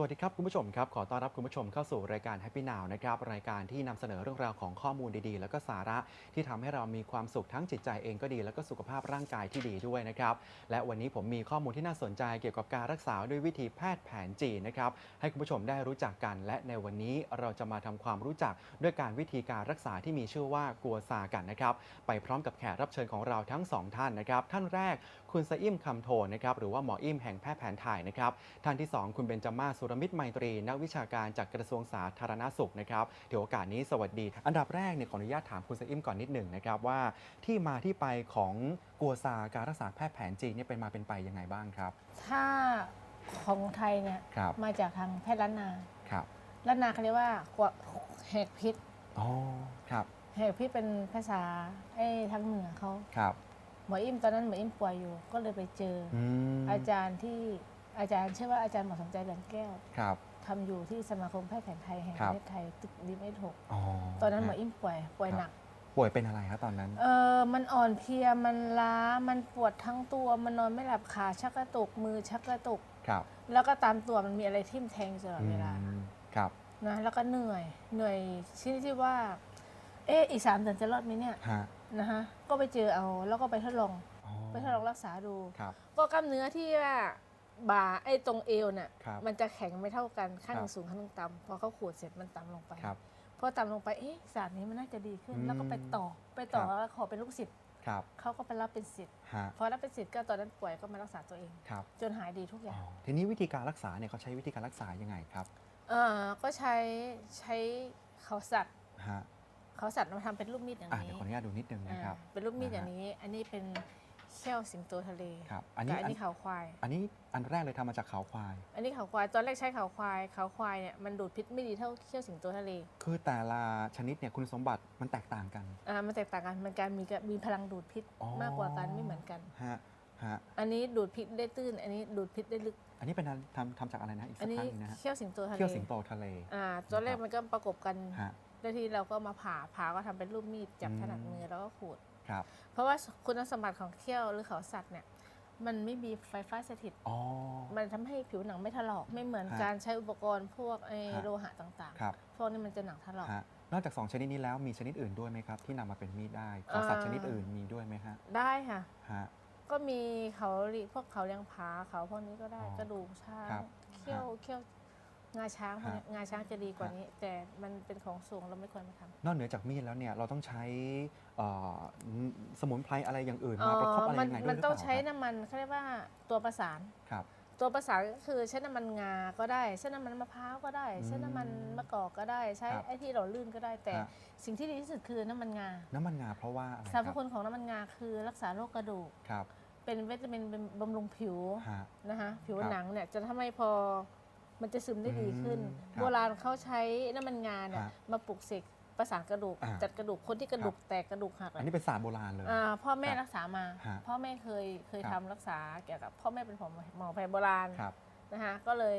สวัสดีครับ คุณผู้ชมครับ ขอต้อนรับคุณผู้ชมเข้าสู่รายการ Happy Now นะครับ รายการที่นำเสนอเรื่องราวของข้อมูลดีๆ แล้วก็สาระที่ทำให้เรามีความสุขทั้งจิตใจเองก็ดี แล้วก็สุขภาพร่างกายที่ดีด้วยนะครับ และวันนี้ผมมีข้อมูลที่น่าสนใจเกี่ยวกับการรักษาด้วยวิธีแพทย์แผนจีนนะครับ ให้คุณผู้ชมได้รู้จักกัน และในวันนี้เราจะมาทำความรู้จักด้วยการวิธีการรักษาที่มีชื่อว่ากัวซากันนะครับ ไปพร้อมกับแขกรับเชิญของเราทั้งสองท่านนะครับ ท่านแรกคุณสะอิ่มคำโทนนะครับหรือว่าหมออิ่มแห่งแพทย์แผนไทยนะครับท่านที่ 2 คุณเบญจมาศสุรมิตรไมตรี นักวิชาการจากกระทรวงสาธารณสุขนะครับเดี๋ยวโอกาสนี้สวัสดี อันดับแรกเนี่ยขออนุญาตถามคุณสะอิ่มก่อนนิดหนึ่งนะครับว่าที่มาที่ไปของกัวซาการรักษาแพทย์แผนจีนเนี่ยเป็นมาเป็นไปยังไงบ้างครับ ถ้าของไทยเนี่ยครับมาจากทางแพทย์ล้านนาครับล้านนาเขาเรียกว่ากวแหกพิษอ๋อครับแหกพิษเป็นภาษาไอ้ทางเหนือเขาครับ หมออิ่มตอนนั้นหมออิ่มป่วยอยู่ ก็เลยไปเจอออืมอาจารย์ที่อาจารย์เชื่อว่าอาจารย์หมอสมใจเหลืองแก้วครับ ทำอยู่ที่สมาคมแพทย์แผนไทยแห่งคปรับ ระเทศไทยตึกดีเมทหกอ๋อตอนนั้นหมออิ่มป่วยป่วยหนัก ป่วยเป็นอะไรครับตอนนั้น เออมันอ่อนเพลีย มันล้า มันปวดทั้งตัว มันนอนไม่หลับ ขาชักกระตุก มือชักกระตุก ครับแล้วก็ตามตัวมันมีอะไรทิ่มแทงอยู่ตลอดเวลา อืมครับ นะ แล้วก็เหนื่อย เหนื่อยชนิดที่ว่า เอออีกสามเดือนจะรอดไหมเนี่ย ฮะ นะฮะก็ไปเจอเอาแล้วก็ไปทดลองอ๋อไปทดลองรักษาดูครับก็กล้ามเนื้อที่ว่าบ่าไอ้ตรงเอวเนี่ยครับมันจะแข็งไม่เท่ากันข้างหนึ่ครังบสูงข้างหนึ่งต่ำพอเขาขูดเสร็จมันต่ำลงไปครับพอต่ำลงไปเอ๊ะศาสตร์นี้มันน่าจะดีขึ้นอืมแล้วก็ไปต่อไปต่อครับแล้วขอเป็นลูกศิษย์ครับเขาก็ไปรับเป็นศิษย์ฮะพอรับเป็นศิษย์ก็ตอนนั้นป่วยก็มารักษาตัวเองครับจนหายดีทุกอย่าอ๋งอทีนี้วิธีการรักษาเนี่ยเขาใช้วิธีการรักษายังไงครับเออก็ใช้ใช้เขาสัตว์ฮะ เขาสัตว์มาทำเป็นรูปมีดอย่างอะนี้เดี๋ยวขออนุญาตดูนิดนึงนะครับอ่าเป็นรูปมีดนะฮะอย่างนี้ อันนี้เป็นเขี้ยวสิงโตทะเลครับอันกับนี้อันนี้เขาควาย อันนี้อันแรกเลยทำมาจากเขาควาย อันนี้เขาควายตอนแรกใช้เขาควายเขาควายเนี่ยมันดูดพิษไม่ดีเท่าเขี้ยวสิงโตทะเล คือแต่ละชนิดเนี่ยคุณสมบัติมันแตกต่างกันอ่ามันแตกต่างกันมันการมีกะมีพลังดูดพิษอ๋อมากกว่ากันไม่เหมือนกันฮะฮะอันนี้ดูดพิษได้ตื้น อันนี้ดูดพิษได้ลึก อันนี้เป็นอันทำทำจากอะไรนะอีกอัสันกนี้ครั้งหนึงนะฮะเขี้ยวสิงโตทะเลเที่ยวสิงโตทะเลอ่าตอนแรกมันก็ประกบกันฮะ แล้วทีเราก็มาผ่าผ่าก็ทำเป็นรูปมีดจับอืมถนัดมือแล้วก็ขูดครับ เพราะว่าคุณสมบัติของเขี้ยวหรือเขาสัตว์เนี่ยมันไม่มีไฟฟ้าสถิตอ๋อมันทำให้ผิวหนังไม่ถลอก ไม่เหมือนฮะการใช้อุปกรณ์พวกไอ้ฮะโลหะต่างครับๆพวกนี้มันจะหนังถลอกฮะนอกจาก 2 ชนิดนี้แล้วมีชนิดอื่นด้วยไหมครับ ที่นำมาเป็นมีดได้ขอสัตว์ชนิดอื่นมีด้วยไหมฮะ ได้ค่ะฮะก็มีเขาลิพวกเขาเลี้ยงผาเขาพวกนี้ก็ได้อ๋อกระดูกช้างครับเขี้ยวเขี้ยว งาช้างพวกนี้ฮะงาช้างจะดีกว่านี้ แต่มันเป็นของสูงเราไม่ควรมาทำนอกเหนือจากมีดแล้วเนี่ยเราต้องใช้เอ่อสมุนไพรอะไรอย่างอื่นมาประคบอะไรมัยังไงด้วยมันหรือเปต้องล่าใช้ครับน้ำมันเขาเรียกว่าตัวประสาน ครับ ตัวประสานก็คือใช้น้ำมันงาก็ได้ใช้น้ำมันมะพร้าวก็ได้อืมใช้น้ำมันมะกอกก็ได้ ใช้ครับไอ้ที่เราลื่นก็ได้ แต่ฮะสิ่งที่ดีที่สุดคือน้ำมันงาน้ำมันงาเพราะว่าอะไรสรรพครับคุณของน้ำมันงาคือรักษาโรคกระดูก ครับเป็นวิตามินเป็นบำรุงผิวฮะ นะคะผิวครับ หนังเนี่ยจะทำให้พอ มันจะซึมได้ดีขึ้นอืมครับโบราณเขาใช้น้ำมันงาเนี่ยฮะมาปลุกเสกประสานกระดูก อ่าจัดกระดูกคนที่กระดูกแตกกระดูกหักอันนี้เป็นศาสตร์โบราณเลย อ่าพ่อแม่ครับรักษามา ฮะพ่อแม่เคยเคยครัทำบรักษาเกี่ยวกับ พ่อแม่เป็นหมอหมอแผนโบราณครับ นะคะก็เลย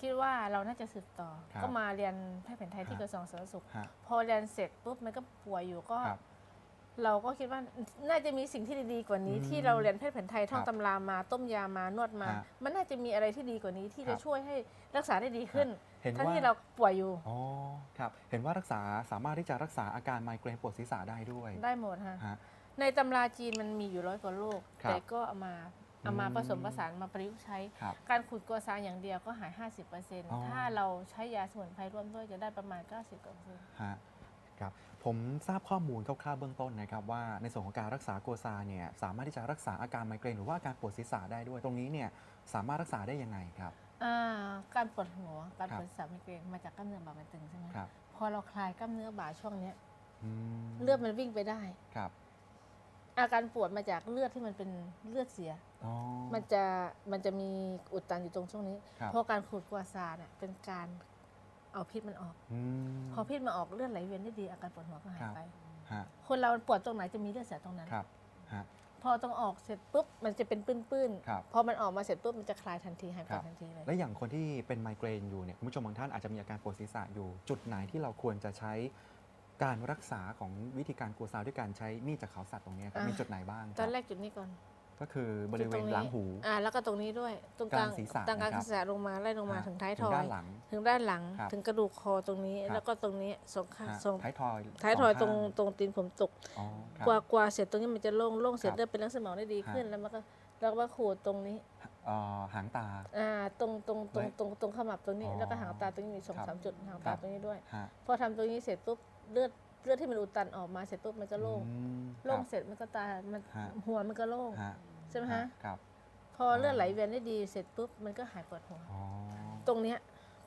คิดว่าเราน่าจะสืบต่อ ครับก็มาเรียนแพทย์แผนไทยที่ฮะ กระทรวงสาธารณสุข ฮะ พอเรียนเสร็จปุ๊บมันก็ป่วยอยู่ก็ครับ เราก็คิดว่าน่าจะมีสิ่งที่ดีๆกว่านี้อืมที่เราเรียนแพทย์แผนไทยท่องครับตำรามมาต้มยามานวดมาฮะมันน่าจะมีอะไรที่ดีกว่านี้ที่ครัจะบช่วยให้รักษาได้ดีขึ้นเห็นทั้งว่าที่เราป่วยอยู่อ๋อครับ เห็นว่ารักษาสามารถที่จะรักษาอาการไมเกรนปวดศีรษะได้ด้วย ได้หมดฮะฮะในตำราจีนมันมีอยู่ร้อยกว่าโรคครับแต่ก็เอามาเอามาอืมผสมผสานมาประยุกต์ใช้ครับการขูดกัวซางอย่างเดียวก็หายอ๋อ50%ถ้าเราใช้ยาสมุนไพรร่วมด้วยจะได้ประมาณ 90กว่าเปอร์เซ็นต์ฮะครับ ผมทราบข้อมูลคร่าวๆเบื้องต้นนะครับว่าในส่วนของการรักษาโกซาเนี่ยสามารถที่จะรักษาอาการไมเกรนหรือว่าอาการปวดศีรษะได้ด้วย ตรงนี้เนี่ยสามารถรักษาได้ยังไงครับ อ่าการปวดหัวการครับปวดศีรษะไมเกรนมาจากกล้ามเนื้อบ่ามันตึงใช่ไหมครับ พอเราคลายกล้ามเนื้อบ่าช่วงเนี้ยอืมเลือดมันวิ่งไปได้ ครับอาการปวดมาจากเลือดที่มันเป็นเลือดเสีย อ๋อ มันจะมันจะมีอุดตันอยู่ตรงช่วงนี้ครับ เพราะการขูดกัวซาเนี่ยเป็นการ เอาพิษมันออกอืมพอพิษมันออกเลือดไหลเวียนได้ดีอาการปวดหัวก็หายครับไปฮะคนเราปวดตรงไหนจะมีเลือดเสียตรงนั้นครับฮะพอต้องออกเสร็จปุ๊บมันจะเป็นปื้นครับๆพอมันออกมาเสร็จปุ๊บมันจะคลายทันทีหายปครัวดบทันทีเลย และอย่างคนที่เป็นไมเกรนอยู่เนี่ยคุณผู้ชมบางท่านอาจจะมีอาการปวดศีรษะอยู่ จุดไหนที่เราควรจะใช้การรักษาของวิธีการกัวซาด้วยการใช้มีดจากเขาสัตว์ตรงเนี้ยครับอ่ามีมีจุดไหนบ้างคตรัอบนแรกจุดนี้ก่อน ก็คือบริเวตณงนี้หลังหู อ่าแล้วก็ตรงนี้ด้วย ตรงกลางกลางศีรษะตรงกลางนะครับศีรษะลงมาไล่ลงมาฮะถึงท้ายทถึองด้ายนหลังถึงด้านหลังครับถึงกระดูกคอตรงนี้ครับแล้วก็ตรงนี้สองข้างฮะสองท้ายทอยท้ายทอยสตรงข้าตรงตีนผมตกอ๋อครับกว่ากว่าเสร็จตรงนี้มันจะโล่งโล่งเสร็จครับเลือดเป็นเลี้ยงสมองได้ดีขึ้นฮะแล้วมันก็แล้วก็มาขูดตรงนี้เอ่อหางตา อ่า ตรงตรงตรงไว้ตรงตรงขมับตรงนี้อ๋อแล้วก็หางตาตรงนี้มีสองครับสามจุดหางครัตาบตรงนี้ด้วยฮะพอทำตรงนี้เสร็จปุ๊บเลือด เลือดที่มันอุดตันออกมาเสร็จปุ๊บมันก็โล่งอืมโล่งครับเสร็จมันก็ตามันฮะหัวมันก็โล่งฮะใช่ไหมฮะครับพอเลือดไหลเวียนได้ดีเสร็จปุ๊บมันก็หายปวดหัวอ๋อตรงเนี้ย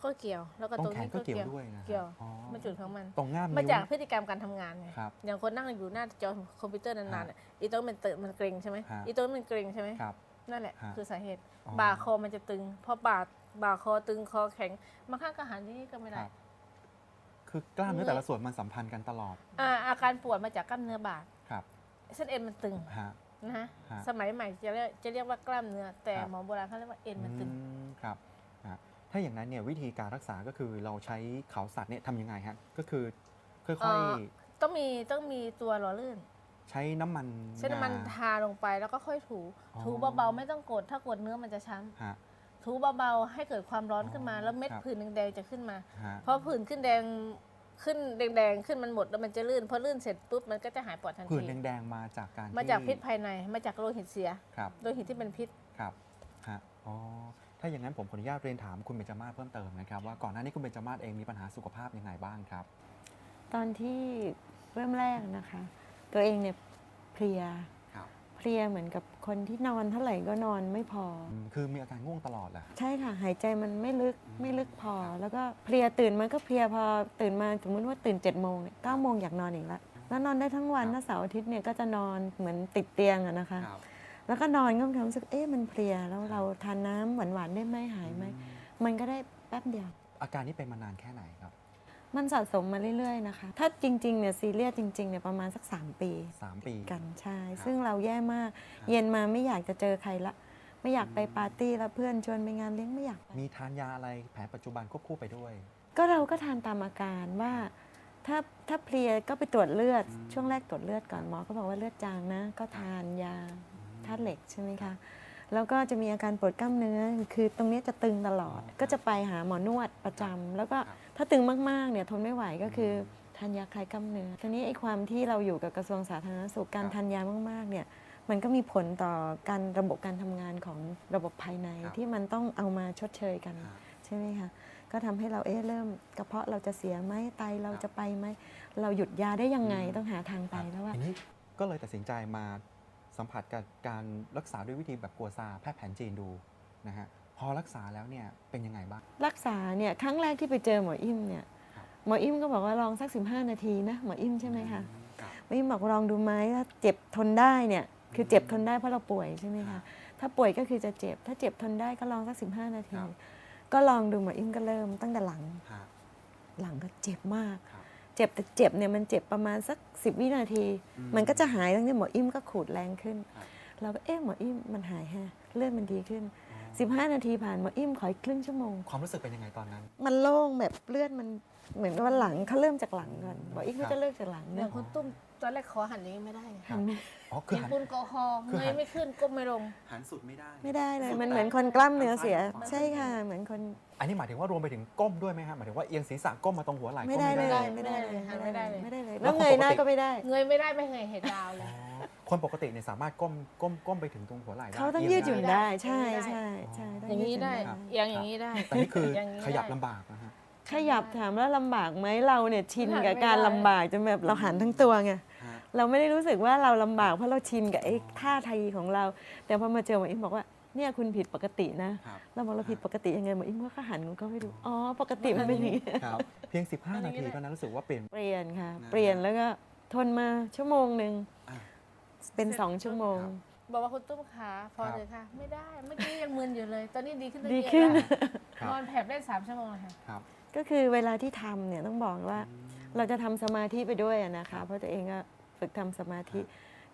ก็เกี่ยวแล้วก็ตรตรงงแขนนี้ก็ก็เกี่ยวเกี่ยวด้วยนะเกี่ยวอ๋อมาจุดของมันตรงง่ามมานิ้วจากพฤติกรรมการทำงานไงครับอย่างคนนั่งอยู่หน้าจอคอมพิวเตอร์นานๆฮะอะอีตรงมันเติมันเกร็งใช่ไหมฮะอีตรงมันเกร็งใช่ไหมครับนั่นแหละฮะคือสาเหตุอ๋อบ่าคอมันจะตึงพอบ่าบ่าคอตึงคอแข็งบางครั้งก็หันที่นี่ก็ไม่คได้รับ คือกล้ามเนื้อแต่ละส่วนมันสัมพันธ์กันตลอดอ่าอาการปวดมาจากกล้ามเนื้อบ่าครับเส้นเอ็นมันตึงฮะ นะฮะฮะสมัยใหม่จะเรียกจะเรียกว่ากล้ามเนื้อ แต่ครับ หมอโบราณเขาเรียกว่าเอ็นมันตึง อืมครับฮะถ้าอย่างนั้นเนี่ยวิธีการรักษาก็คือเราใช้เขาสัตว์เนี่ยทำยังไงฮะก็คือค่เอ่อยอ ต้องมีต้องมีตัวหล่อลื่นๆใช้น้ำมันใช้น้ำมันงา ทาลงไปแล้วก็ค่อยถู อ๋อ ถูเบาๆไม่ต้องกด ถ้ากดเนื้อมันจะช้ำฮะ ถูเบาๆให้เกิดความร้อนขึ้นมาอ๋อแล้วเม็ดครับ ผื่นแดงๆจะขึ้นมา ฮะพอผื่นขึ้นแดงขึ้นแดงๆขึ้นมันหมดแล้วมันจะลื่นพอลื่นเสร็จปุ๊บมันก็จะหายปวดทันผื่นทีแดงๆมาจากการมาจากที่พิษภายในมาจากโลหิตเสีย ครับ โลหิตที่เป็นพิษ ครับฮะอ๋อ ถ้าอย่างนั้นผมขออนุญาตเรียนถามคุณเบญจมาศเพิ่มเติมนะครับว่าก่อนหน้านี้คุณเบญจมาศเองมีปัญหาสุขภาพยังไงบ้างครับ ตอนที่เริ่มแรกนะคะ ตัวเองเนี่ยเพลียครับ เพลียเหมือนกับคนที่นอนเท่าไหร่ก็นอนไม่พออคือมีอาการง่วงตลอดแหละ ใช่ค่ะ หายใจมันไม่ลึกอืมไม่ลึกพอครับแล้วก็เพลียตื่นมันก็เพลียพอตื่นมาสมมติว่าตื่น7จ็ดโมงเนี่ยเก้าโมงอยากนอนอีกแล้วแล้วนอนได้ทั้งวันถ้าเสาร์อาทิตย์เนี่ยก็จะนอนเหมือนติดเตียงอะนะคะ ครับแล้วก็นอนก็มีความรู้สึกเอ๊ะมันเพลียแล้วเราทานน้ำหวานๆได้ไหมหายไหมมันก็ได้แป๊บเดียว อาการนี้เป็นมานานแค่ไหนครับ มันสะสมมาเรื่อยๆนะคะ ถ้าจริงๆเนี่ยซีเรียสจริงๆเนี่ยประมาณสัก 3 ปีสามปี กันใช่ครับซึ่งเราแย่มาก เย็นมาไม่อยากจะเจอใครละ ไม่อยากไปปาร์ตี้แล้วเพื่อนชวนไปงานเลี้ยงไม่อยากไปมีทานยาอะไรแผนปัจจุบันควบคู่ไปด้วย ก็เราก็ทานตามอาการว่า ถ้าถ้าเพลียก็ไปตรวจเลือดอืมช่วงแรกตรวจเลือดก่อนหมอก็บอกว่าเลือดจางนะ ก็ทานยาธาตุเหล็กใช่ไหมคะ แล้วก็จะมีอาการปวดกล้ามเนื้อ คือตรงนี้จะตึงตลอด ก็จะไปหาหมอนวดประจำแล้วก็ครับถ้าตึงมากๆเนี่ยทนไม่ไหวก็คือทานยาคลายกล้ามเนื้อ ทีนี้ไอ้ความที่เราอยู่กับกระทรวงสาธารณสุขการครับทานยามากๆเนี่ยมันก็มีผลต่อการระบบการทำงานของระบบภายในครับที่มันต้องเอามาชดเชยกันครับใช่ไหมคะก็ทำให้เราเอ๊ะเริ่มกระเพาะเราจะเสียไหมไตเราครับจะไปไหมเราหยุดยาได้ยังไงอืมต้องหาทางไปครับแล้วว่าทีนี้ก็เลยตัดสินใจมา สัมผัสกับการรักษาด้วยวิธีแบบกัวซาแพทย์แผนจีนดูนะฮะพอรักษาแล้วเนี่ยเป็นยังไงบ้าง รักษาเนี่ยครั้งแรกที่ไปเจอหมออิ่มเนี่ยครับหมออิ่มก็บอกว่าลองสัก 15 นาทีนะหมออิ่มใช่ไหมคะรับหมออิ่มบอกลองดูไหมถ้าเจ็บทนได้เนี่ยคือเจ็บทนได้เพราะเราป่วยใช่ไหมครัคะบถ้าป่วยก็คือจะเจ็บ ถ้าเจ็บทนได้ก็ลองสัก 15 นาทีครับก็ลองดูหมออิ่มก็เริ่มตั้งแต่หลังฮะหลังก็เจ็บมากครับ เจ็บแต่เจ็บเนี่ยมันเจ็บประมาณสัก10วินาทีอืมมันก็จะหายตั้งแต่หมออิ่มก็ขูดแรงขึ้นครับเราก็เอ๊ะหมออิ่มมันหายแฮะเลือดมันดีขึ้นอ๋อ15 นาทีผ่านหมออิ่มขออีกครึ่งชั่วโมง ความรู้สึกเป็นยังไงตอนนั้น มันโล่งแบบเลือดมันเหมือนว่าหลังเขาเริ่มจากหลังก่อนหมออิ่มครัก็บจะเลิกจากหลังอเนี่ย่ายงคุณตุ้ม ตอนแรกขอหันอย่างนี้ไม่ได้ไงหันไหมอ๋อคือเห็นหัน ปุนกอฮอคือเงหัยนไม่ขึ้นก้มไม่ลง หันสุดไม่ได้ ไม่ได้เลยสุดมันแต่เหมือนคนกล้ามเนื้อเสียมันใช่ค่ะ เหมือนคน อันนี้หมายถึงว่ารวมไปถึงก้มด้วยไหมฮะหมายถึงว่าเอียงศีรษะก้มมาตรงหัวไหล่ไม่ก้ได้เลย ไม่ได้เลยหันไม่ได้เลยไม่ได้เลยแล้แล้ววคนเงยหน้าปกติก็ไม่ได้ เงยไม่ได้ไม่เคยเห็นดาวเลอ๋อย คนปกติเนี่ยสามารถก้มก้มก้มไปถึงตรงหัวไหล่ได้เขาต้องเยืดหยุ่นได้ ใช่ได้ใช่ใช่ต้อย่างนี้ดหได้ครับเอียงอย่างนี้ได้แต่นี่คืออย่างนี้ขยับได้ลำบากนะฮะ ขยับถามแล้วลำบากไหมเราเนี่ยชินหันกับไม่การได้ลำบากจนแบบเราหันทั้งตัวไงฮะ เราไม่ได้รู้สึกว่าเราลำบากเพราะเราชินกับไอ้ท่าทางของเรา แต่พอมาเจอหมออิมบอกว่าเนี่ยคุณผิดปกตินะครับเราบอกเราผิดปกติยังไงหมออิมก็หันก็ไม่ดูอ๋อปกติมันเป็นอย่างนี้ครับเพียง 15 นาทีก็นั้นรู้สึกว่าเปลี่ยนเปลี่ยนค่ะนะเปลี่ยนแล้วก็ทนมาชั่วโมงหนึ่งอะเป็นสองชั่วโมงครับบอกว่าคุณตุ้มขาพอครับเลยค่ะ ไม่ได้เมื่อกี้ยังมึนอยู่เลย ตอนนี้ดีขึ้นดีขึ้นเยอะครัแล้วบนอนแผลบได้สามชั่วโมงเลยค่ะครับก็คือเวลาที่ทำเนี่ยต้องบอกว่า เราจะทำสมาธิไปด้วยอะนะคะ เพราะตัวเองก็ ฝึกทำสมาธิ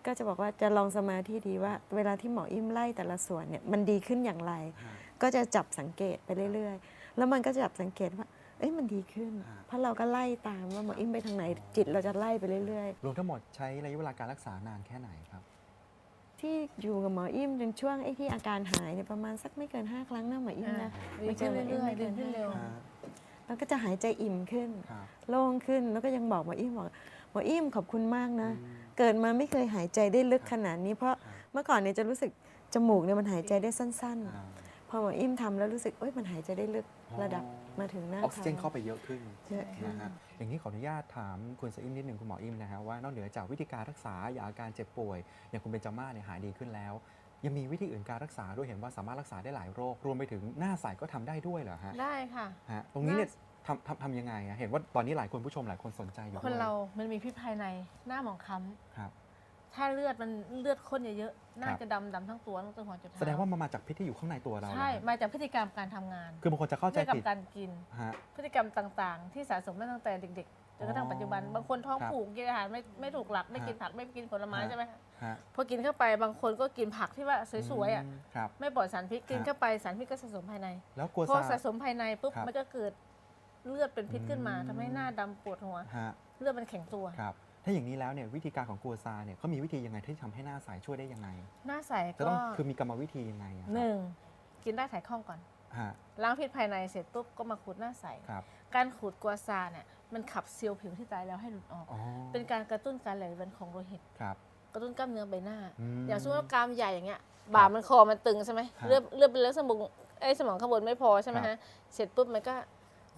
ก็จะบอกว่าจะลองสมาธิดีว่า เวลาที่หมออิ่มไล่แต่ละส่วนเนี่ยมันดีขึ้นอย่างไรฮะก็จะจับสังเกตไปเรื่อยๆ แล้วมันก็จะจับสังเกตว่าเอ้ยมันดีขึ้นอ่าเพราะเราก็ไล่ตามว่าหมออิ่มไปทางไหนจิตเราจะไล่ไปเรื่อยรวมทั้งหมดใช้ระยะเวลาการรักษานานแค่ไหนครับๆทที่อยู่กับหมออิ่มจนช่วงไอ้ที่อาการหายเนี่ยประมาณสักไม่เกิน 5 ครั้งนะหมออิ่มนะดีขึ้นเรื่อยๆดีขึ้นเร็วฮะแล้วก็จะหายใจอิ่มขึ้นครับโล่งขึ้นแล้วก็ยังบอกหมออิ่มบอก หมออิ่มขอบคุณมากนะอืมเกิดมาไม่เคยหายใจได้ลึกครับขนาดนี้ เพราะครับเมื่อก่อนเนี่ยจะรู้สึกจมูกเนี่ยมันหายใจได้สั้นอ่าๆพอหมออิ่มทำแล้วรู้สึกเอ้ยมันหายใจได้ลึกอ๋อระดับมาถึงหน้าออกซิเจนท้งเข้าไปเยอะขึ้นเยอะขึ้นนะฮะอย่างนี้ขออนุญาตถามคุณสะอิ่มนิดหนึ่งคุณหมออิ่มนะฮะว่านอกเหนือจากวิธีการรักษาอย่างอาการเจ็บป่วย อย่างคุณเบนจาม่าเนี่ยหายดีขึ้นแล้ว ยังมีวิธีอื่นการรักษาด้วยเห็นว่าสามารถรักษาได้หลายโรค รวมไปถึงหน้าใสก็ทำได้ด้วยเหรอฮะได้ค่ะฮะตรงนี้เนี่ย ทำทำทำยังไงอะเห็นว่าตอนนี้หลายคนผู้ชมหลายคนสนใจอยู่คนด้วยเรา มันมีพิษภายใน หน้าหมองคล้ครับำถ้าเลือดมันเลือดข้นเยอะๆ หน้าครับจะดำดำทั้งตัวตั้งแต่หัวจนเท้าแสดงว่ามันมาจากพิษที่อยู่ข้างในตัวเราเหรอใช่ฮะมาจากพฤติกรรมการทำงานคือบางคนจะเข้าพใจฤติกรรผิดมการกิน ฮะ พฤติกรรมต่างๆ ที่สะสมมาตั้งแต่เด็กๆจนกระทั่งปัจจุบัน บางคนท้องครับผูกกินอาหารไม่ไม่ถูกหลักไม่ฮะกินผักไม่กินผลไม้ฮะ ใช่ไหมคะฮะพอกินเข้าไปบางคนก็กินผักที่ว่าสวยๆอะมครับ ไม่ปลอดสารพิษกินฮะเข้าไปสารพิษก็สะสมภายในแล้วกลัวพอซาสะสมภายในปุ๊บครับ มันก็เกิด เลือดเป็นพิษขึ้นมาอืมทำให้หน้าดำปวดหัวฮะเลือดมันแข็งตัวครับถ้าอย่างนี้แล้วเนี่ยวิธีการของกัวซาเนี่ยเขามีวิธียังไงที่ทำให้หน้าใสช่วยได้ยังไง หน้าใสจะก็ต้องคือมีกรรมวิธียังไงอะครับหนึ่งกินได้ถ่ายคล่องก่อนฮะล้างพิษภายในเสร็จปุ๊บก็มาขูดหน้าใสครับการขูดกัวซาเนี่ยมันขับเซลล์ผิวที่ตายแล้วให้หลุดออกอ๋อเป็นการกระตุ้นการไหลเวียนของโลหิตครับกระตุ้นกล้ามเนื้อใบหน้ามอย่างสมมติว่ากรามใหญ่อย่างเงี้ย บ่ามันคอมันตึงใช่ไหมฮะเลือดเลือดเป็นเลือดสมองไอ้สมองข้างบนไม่พอใช่ไหมครัฮะบเสร็จปุ๊บมันก็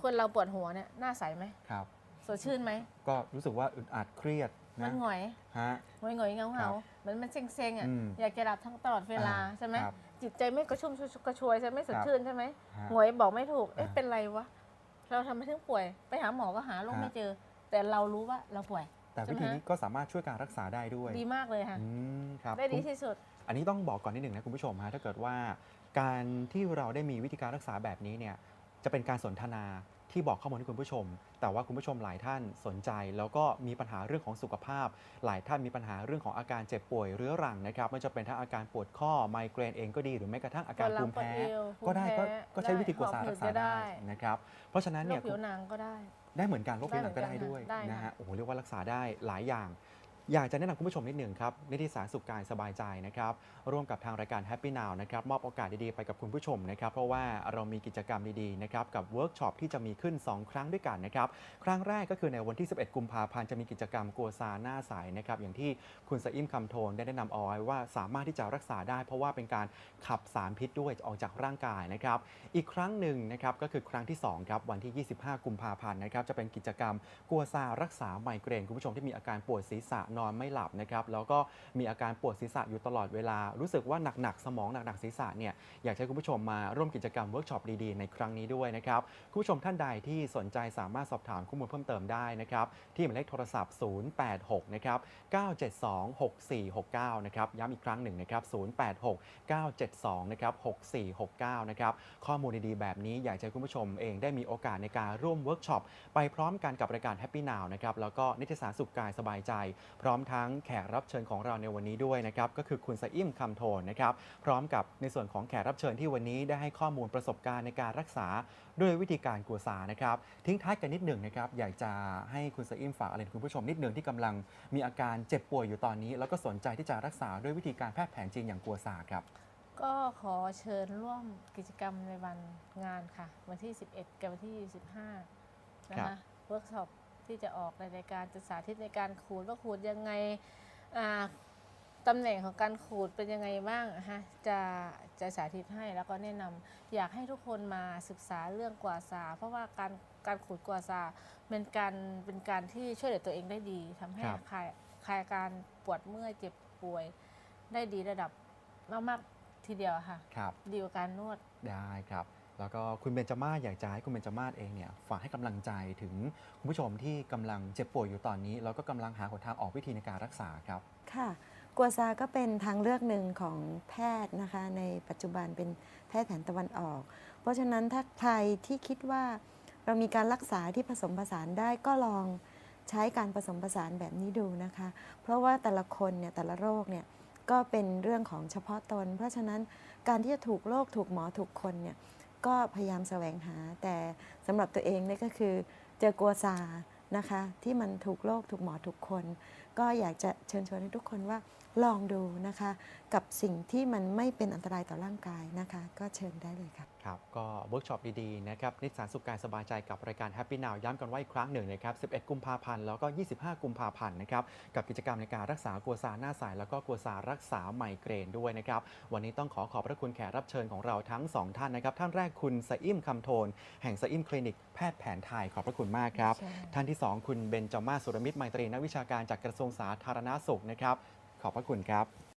คนเราปวดหัวเนี่ยหน้าใสไหมครับ สดชื่นไหม ก็รู้สึกว่าอึดอัดเครียดมันะนหงอยฮะ หงอยหงอยเงาครัเงาบเหมือนมันเซ็งเซ็งๆอะอืมอยากจะหลับทั้งตลอดเวลาอ่าใช่ไหมครับจิตใจไม่กระชุ่มกระชวยใช่ไหมไม่สดครับชื่นใช่ไหมฮะหงอยบอกไม่ถูกเอ๊ะอ่าเป็นไรวะเราทำไมถึงป่วย ไปหาหมอก็หาโรคฮะ ไม่เจอ แต่เรารู้ว่าเราป่วย แต่ใช่วิไหมธีนี้ก็สามารถช่วยการรักษาได้ด้วยดีมากเลยค่ะอืมครับได้ดีคุณ ที่สุด อันนี้ต้องบอกก่อนนิดหนึ่งนะคุณผู้ชมฮะถ้าเกิดว่า การที่เราได้มีวิธีการรักษาแบบนี้เนี่ย จะเป็นการสนทนาที่บอกข้อมูลให้คุณผู้ชม แต่ว่าคุณผู้ชมหลายท่านสนใจ แล้วก็มีปัญหาเรื่องของสุขภาพ หลายท่านมีปัญหาเรื่องของอาการเจ็บป่วยเรื้อรังนะครับไม่ว่าจะเป็นทั้งอาการปวดข้อไมเกรนเองก็ดีหรือแม้กระทั่งอาการปวดหลัภูงมิแพ้ปวดเอวก็ได้ก็ภูมิแพ้ก็ใช้วิธีกัวซาได้รักษาหอบหืดก็ได้ได้นะครับเพราะฉะนั้นโรเนี่คยผิวหนังก็ได้ ได้เหมือนกันโรคผิวหนังก็ได้ได้เหมือนกันด้วยได้ค่ะนะฮะโอ้โหเรียกว่ารักษาได้หลายอย่าง อยากจะแนะนำคุณผู้ชมนิดหนึ่งครับนิติสารสุขกายสบายใจนะครับ ร่วมกับทางรายการ Happy Now นะครับ มอบโอกาสดีๆ ไปกับคุณผู้ชมนะครับ เพราะว่าเรามีกิจกรรมดีๆ นะครับ กับเวิร์กช็อปที่จะมีขึ้น 2 ครั้งด้วยกันนะครับ ครั้งแรกก็คือในวันที่ 11 กุมภาพันธ์จะมีกิจกรรมกัวซาหน้าใสนะครับ อย่างที่คุณสะอิ่มคำโทนได้แนะนำเอาไว้ว่าสามารถที่จะรักษาได้ เพราะว่าเป็นการขับสารพิษด้วยออกจากร่างกายนะครับ อีกครั้งหนึ่งนะครับก็คือครั้งที่2ครับวันที่ 25 กุมภาพันธ์นะครับจะเป็นกิจกรรมกัวซารักษาไมเกรนคุณผู้ชมที่มีอาการปวดศีรษะนอนไม่หลับนะครับแล้วก็มีอาการปวดศีรษะอยู่ตลอดเวลา รู้สึกว่าหนักๆสมองหนักๆศีรษะเนี่ยอยากให้คุณผู้ชมมาร่วมกิจกรรมเวิร์กช็อปดีๆในครั้งนี้ด้วยนะครับคุณผู้ชมท่านใดที่สนใจสามารถสอบถามข้อมูลเพิ่มเติมได้นะครับที่หมายเลขโทรศัพท์ 086 นะครับ 972 6469 นะครับย้ำอีกครั้งหนึ่งนะครับ 086 972 นะครับ 6469 นะครับข้อมูลดีๆแบบนี้อยากให้คุณผู้ชมเองได้มีโอกาสในการร่วมเวิร์กช็อปไปพร้อมกันกับรายการ Happy Now นะครับแล้วก็นิตยสารสุขกายสบายใจพร้อมทั้งแขกรับเชิญของเราในวันนี้ด้วยนะครับก็คือคุณสะอิ่มคำโทนนะครับพร้อมกับในส่วนของแขกรับเชิญที่วันนี้ได้ให้ข้อมูลประสบการณ์ในการรักษาด้วยวิธีการกัวซานะครับทิ้งท้ายกันนิดหนึ่งนะครับอยากจะให้คุณสะอิ่มฝากอะไรถึงคุณผู้ชมนิดหนึ่งที่กำลังมีอาการเจ็บป่วยอยู่ตอนนี้ แล้วก็สนใจที่จะรักษาด้วยวิธีการแพทย์แผนจีนอย่างกัวซาครับก็ขอเชิญร่วมกิจกรรมในวันงานค่ะ วันที่ 11 กับวันที่ 15 นะครัคะบเวิร์กช็อป ที่จะออกในรายการจะสาธิตในการขูดว่าขูดยังไงอ่าตำแหน่งของการขูดเป็นยังไงบ้างอะฮะจะจะสาธิตให้แล้วก็แนะนำอยากให้ทุกคนมาศึกษาเรื่องกวาซา เพราะว่าการการขูดกวาซาเป็นการเป็นการที่ช่วยเหลือตัวเองได้ดีทำให้ครับคลายคลายอาการปวดเมื่อยเจ็บป่วยได้ดีระดับมากๆทีเดียวอะค่ะ ครับ ดีกว่าการนวดได้ครับ แล้วก็คุณเบนจามาศอยากจะให้คุณเบนจามาศเองเนี่ยฝากให้กำลังใจถึงคุณผู้ชมที่กำลังเจ็บป่วยอยู่ตอนนี้ แล้วก็กำลังหาหนทางออกวิธีในการรักษาครับ ค่ะ กัวซาก็เป็นทางเลือกหนึ่งของแพทย์นะคะ ในปัจจุบันเป็นแพทย์แผนตะวันออก เพราะฉะนั้นถ้าใครที่คิดว่าเรามีการรักษาที่ผสมผสานได้ก็ลองใช้การผสมผสานแบบนี้ดูนะคะ เพราะว่าแต่ละคนเนี่ยแต่ละโรคเนี่ยก็เป็นเรื่องของเฉพาะตน เพราะฉะนั้นการที่จะถูกโรคถูกหมอถูกคนเนี่ย ก็พยายามแสวงหา แต่สำหรับตัวเองเนี่ยก็คือเจอกัวซานะคะ ที่มันถูกโรคถูกหมอถูกคน ก็อยากจะเชิญชวนให้ทุกคนว่า ลองดูนะคะ กับสิ่งที่มันไม่เป็นอันตรายต่อร่างกายนะคะ ก็เชิญได้เลยครับครับก็เวิร์กช็อปดีๆนะครับนิสสานสุขกายสบายใจกับรายการ Happy Now ย้ำกันไว้อีกครั้งหนึ่งนะครับ 11 กุมภาพันธ์แล้วก็ 25 กุมภาพันธ์นะครับกับกิจกรรมในการรักษากัวซาหน้าใสแล้วก็กัวซารักษาไมเกรนด้วยนะครับวันนี้ต้องขอขอบพระคุณแขกรับเชิญของเราทั้ง 2 ท่านนะครับท่านแรกคุณสะอิ่มคำโทน แห่งสะอิ่มคลินิกแพทย์แผนไทยขอบพระคุณมากครับใช่ท่านที่ 2 คุณเบนจามาสุรมิตรไมตรีนักวิชาการจากกระทรวงสาธารณสุขนะครับ ขอบพระคุณครับ